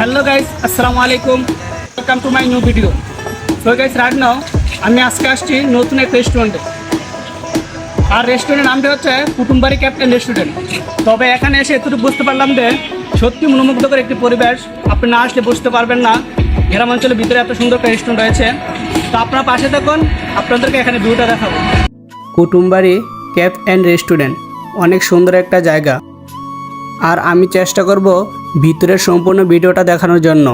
Guys আসসালামু আলাইকুম welcome to my new video so guys right now আমি আজকে আসছি নতুন এক রেস্টুরেন্টে আর রেস্টুরেন্টের নামটা হচ্ছে কুটুম্বারি ক্যাপ্টেন রেস্টুরেন্ট তবে এখানে এসে এতটুকু বুঝতে পারলাম যে, সত্যি মনোমুগ্ধকর একটি পরিবেশ। আপনি না আসলে বুঝতে পারবেন না গ্রাম অঞ্চলের ভিতরে এত সুন্দর একটা রেস্টুরেন্ট রয়েছে। তো আপনারা পাশে থাকুন, আপনাদেরকে এখানে ভিউটা দেখাবো। কুটুম্বারি ক্যাপ অ্যান্ড রেস্টুরেন্ট অনেক সুন্দর একটা জায়গা। আর আমি চেষ্টা করব ভিতরের সম্পূর্ণ ভিডিওটা দেখানোর জন্য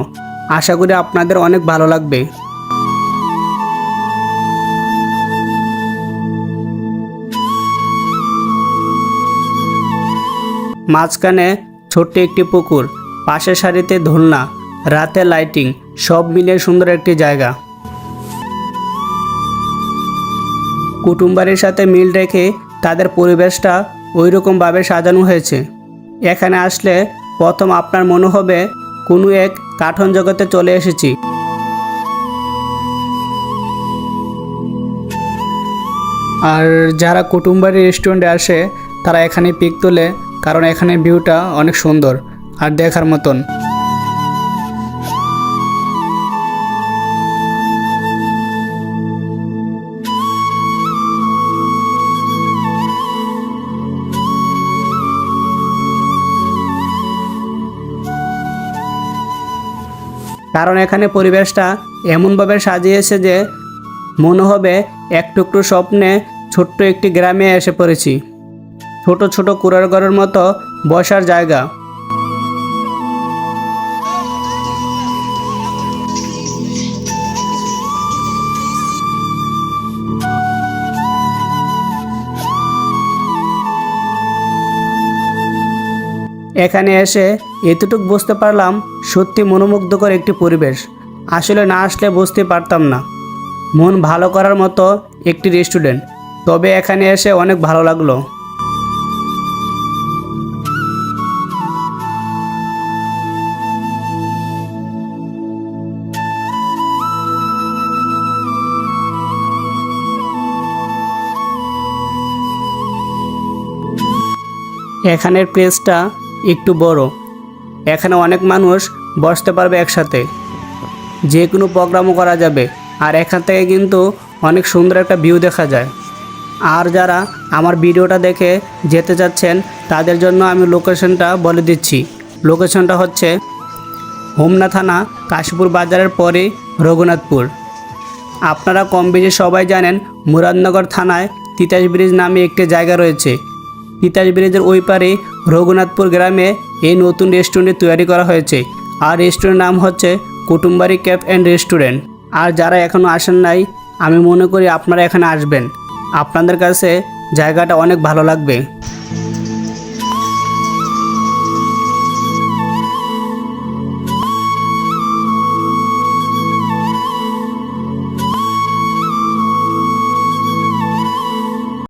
আশা করি আপনাদের অনেক ভালো লাগবে। মাঝখানে ছোট্ট একটি পুকুর, পাশের সারিতে দোলনা রাতে লাইটিং সব মিলিয়ে সুন্দর একটি জায়গা। কুটুম্বারের সাথে মিল রেখে তাদের পরিবেশটা ওই রকমভাবে সাজানো হয়েছে। এখানে আসলে প্রথম আপনার মনে হবে কোনো এক কাঠন জগতে চলে এসেছি। আর যারা কুটুম্বারি রেস্টুরেন্টে আসে, তারা এখানে পিক তোলে, কারণ এখানে ভিউটা অনেক সুন্দর আর দেখার মতন। কারণ এখানে পরিবেশটা এমনভাবে সাজিয়েছে যে মনে হবে এক টুকরো স্বপ্নে ছোট্ট একটি গ্রামে এসে পড়েছি। ছোট ছোট কুড়ার ঘরের মতো বসার জায়গা। এখানে এসে এতটুকু বুঝতে পারলাম সত্যি মনোমুগ্ধকর একটি পরিবেশ। আসলে না আসলে বুঝতে পারতাম না। মন ভালো করার মতো একটি রেস্টুরেন্ট, তবে এখানে এসে অনেক ভালো লাগল। এখানের প্লেসটা একটু বড়। এখানে অনেক মানুষ বসতে পারবে একসাথে। যে কোনো প্রোগ্রামও করা যাবে। আর এখান থেকে কিন্তু অনেক সুন্দর একটা ভিউ দেখা যায়। আর যারা আমার ভিডিওটা দেখে যেতে চাচ্ছেন, তাদের জন্য আমি লোকেশনটা বলে দিচ্ছি। লোকেশনটা হচ্ছে হোমনা থানা, কাশীপুর বাজারের পরে রঘুনাথপুর। আপনারা কম বেশি সবাই জানেন মুরাদনগর থানায় তিতাস ব্রিজ নামে একটি জায়গা রয়েছে। তিতাস ব্রিজের ওই পারে রঘুনাথপুর গ্রামে এই নতুন রেস্টুরেন্ট তৈরি করা হয়েছে। আর রেস্টুরেন্টের নাম হচ্ছে কুটুম্বারি ক্যাফ অ্যান্ড রেস্টুরেন্ট। আর যারা এখনও আসেন নাই, আমি মনে করি আপনারা এখানে আসবেন। আপনাদের কাছে জায়গাটা অনেক ভালো লাগবে।